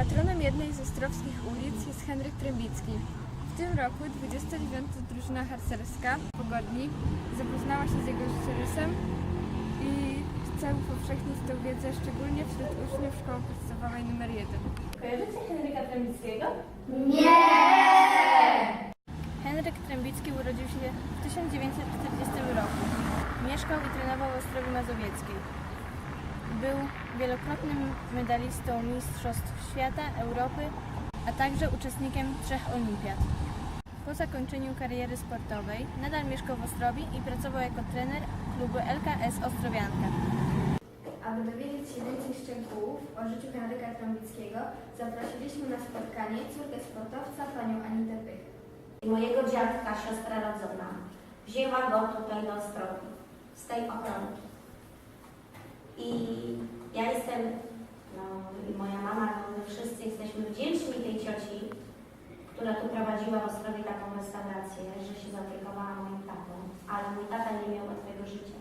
Patronem jednej z ostrowskich ulic jest Henryk Trębicki. W tym roku 29. drużyna harcerska Pogodni zapoznała się z jego życiorysem i chce upowszechnić tę wiedzę szczególnie wśród uczniów szkoły podstawowej nr 1. Kojarzycie Henryka Trębickiego? Henryk Trębicki urodził się w 1940 roku. Mieszkał i trenował w Ostrowi Mazowieckiej. Był wielokrotnym medalistą Mistrzostw Świata, Europy, a także uczestnikiem trzech olimpiad. Po zakończeniu kariery sportowej nadal mieszkał w Ostrowi i pracował jako trener klubu LKS Ostrowianka. Aby dowiedzieć się więcej szczegółów o życiu Henryka Trąbickiego, zaprosiliśmy na spotkanie córkę sportowca, panią Anitę Pych. Mojego dziadka, siostra rodzona, wzięła go tutaj do Ostrowi, z tej ochronki. I ja jestem, no i moja mama, no, my wszyscy jesteśmy wdzięczni tej cioci, która tu prowadziła w Ostrowie taką restaurację, że się zaopiekowała moim tatą. Ale mój tata nie miał łatwego życia.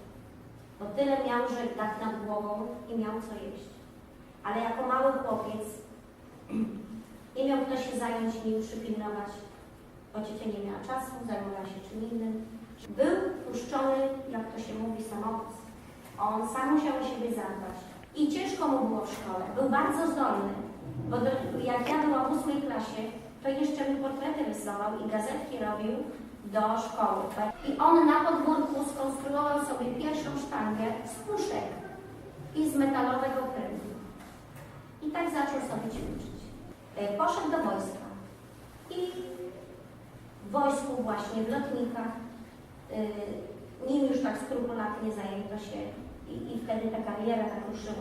Bo tyle miał, że dach nad głową i miał co jeść. Ale jako mały chłopiec nie miał kto się zająć nim, przypilnować bo ciocia nie miała czasu, zajmowała się czym innym. Był puszczony, jak to się mówi, samochód. On sam musiał o siebie zadbać. I ciężko mu było w szkole. Był bardzo zdolny, bo do, jak ja byłam w ósmej klasie, to jeszcze mi portrety rysował i gazetki robił do szkoły. I on na podwórku skonstruował sobie pierwszą sztangę z puszek i z metalowego prętu. I tak zaczął sobie ćwiczyć. E, Poszedł do wojska. I w wojsku właśnie, w lotnikach. Yy, nim już tak skrupulatnie zajęto się i, i wtedy ta kariera tak ruszyła.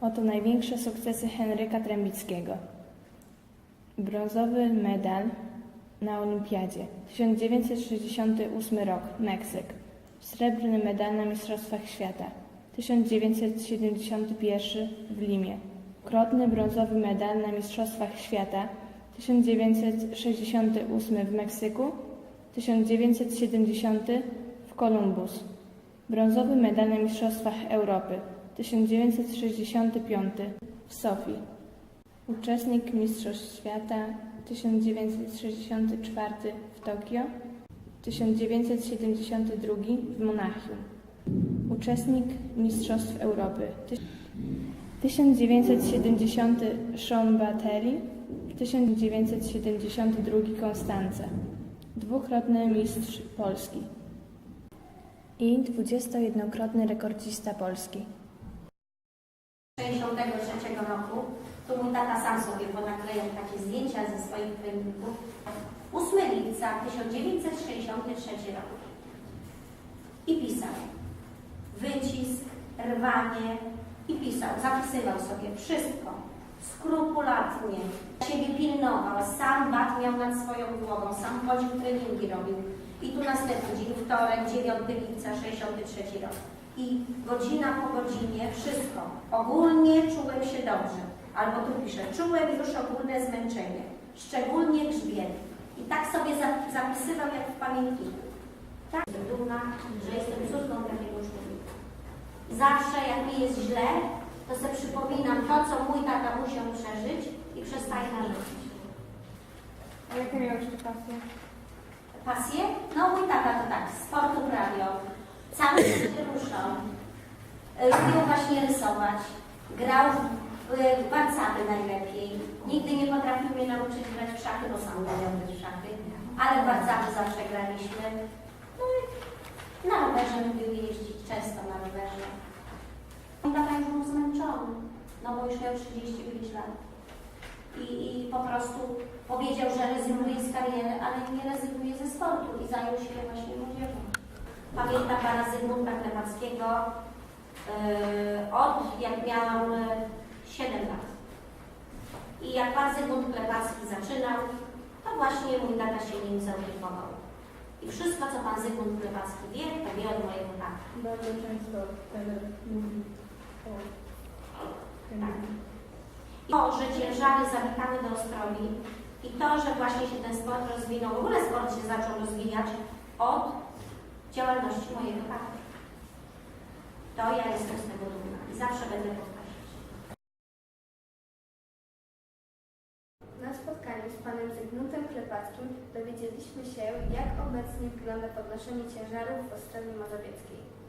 Oto największe sukcesy Henryka Trębickiego. Brązowy medal na Olimpiadzie 1968 rok Meksyk. Srebrny medal na Mistrzostwach Świata 1971 w Limie. Krotny brązowy medal na Mistrzostwach Świata 1968 w Meksyku 1970 w Columbus. Brązowy medal na Mistrzostwach Europy 1965 w Sofii. Uczestnik Mistrzostw Świata 1964 w Tokio, 1972 w Monachium. Uczestnik Mistrzostw Europy 1970 Sean Battelli, 1972 Konstanca. Dwukrotny mistrz Polski i 21-krotny rekordzista Polski. 1963 roku, tu mój tata sam sobie ponaklejał takie zdjęcia ze swoich treningów. 8 lipca 1963 rok. I pisał. Wycisk, rwanie i pisał, zapisywał sobie wszystko. Skrupulatnie. Siebie pilnował, sam bat miał nad swoją głową, sam chodził, treningi robił. I tu następny dzień, wtorek, 9 lipca 63 rok. I godzina po godzinie wszystko. Ogólnie czułem się dobrze. Albo tu piszę, czułem już ogólne zmęczenie, szczególnie grzbiet. I tak sobie za- zapisywał jak w pamiętniku. Tak, jestem dumna, że jestem córką takiego człowieka. Zawsze jak mi jest źle, to sobie przypominam to, co mój tata musiał przeżyć i przestaję narzekać. A jakie miał jeszcze pasje? Pasję? No mój tata to tak, sport uprawiał, cały się ruszał, Y, lubił właśnie rysować, grał w y, w warcaby najlepiej. Nigdy nie potrafił mnie nauczyć grać w szachy, bo sam grać w szachy, ale w warcaby zawsze graliśmy. No i na rowerze lubił jeździć, często na rowerze. Mój tata już był zmęczony, no bo już miał 35 lat. I, I po prostu powiedział, że rezygnuje z kariery, ale nie rezygnuje ze sportu i zajął się właśnie młodzieżą. Pamiętam pana Zygmunta Klepackiego yy, od jak miałam yy, 7 lat. I jak pan Zygmunt Klepacki zaczynał, to właśnie mój tata się nim zaopiekował. I wszystko, co pan Zygmunt Klepacki wie, to wie od mojego taty. Bardzo często trener mówi o Tak. I to, że ciężary zamykamy do Ostrowi i to, że właśnie się ten sport rozwinął, w ogóle sport się zaczął rozwijać od działalności mojego taty. To ja jestem z tego dumna i zawsze będę powtarzać. Na spotkaniu z panem Zygmuntem Klepackim dowiedzieliśmy się, jak obecnie wygląda podnoszenie ciężarów w Ostrowie Mazowieckiej.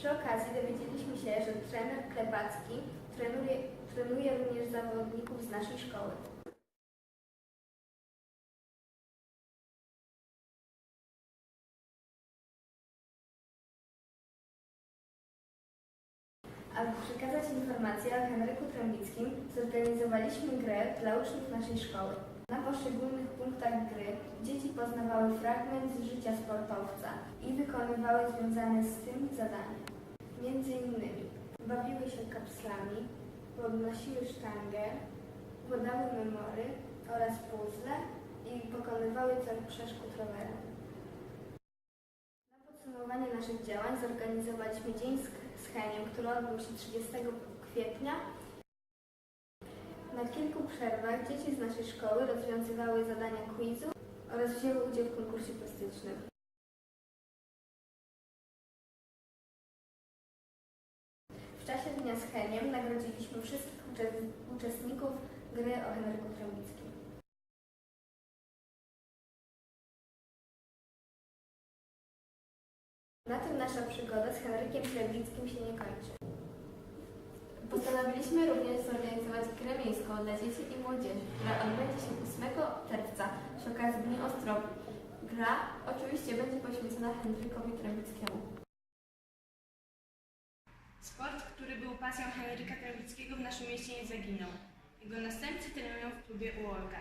Przy okazji dowiedzieliśmy się, że trener Klepacki trenuje, trenuje również zawodników z naszej szkoły. Aby przekazać informacje o Henryku Trębickim, zorganizowaliśmy grę dla uczniów naszej szkoły. Na poszczególnych punktach gry dzieci poznawały fragment z życia sportowca i wykonywały związane z tym zadania. Między innymi bawiły się kapslami, podnosiły sztangę, układały memory oraz puzzle i pokonywały cel przeszkód rowerem. Na podsumowanie naszych działań zorganizowaliśmy dzień z, Heniem, który odbył się 30 kwietnia. Na kilku przerwach dzieci z naszej szkoły rozwiązywały zadania quizu oraz wzięły udział w konkursie plastycznym. W czasie dnia z Heniem nagrodziliśmy wszystkich ucze- uczestników gry o Henryku Trąbickim. Na tym nasza przygoda z Henrykiem Trębickim się nie kończy. Postanowiliśmy również zorganizować grę miejską dla dzieci i młodzieży, która odbędzie się 8 czerwca przy okazji Dni Ostrowi. Gra oczywiście będzie poświęcona Henrykowi Trębickiemu. Sport, który był pasją Henryka Krawickiego w naszym mieście nie zaginął. Jego następcy trenują w klubie Uolga.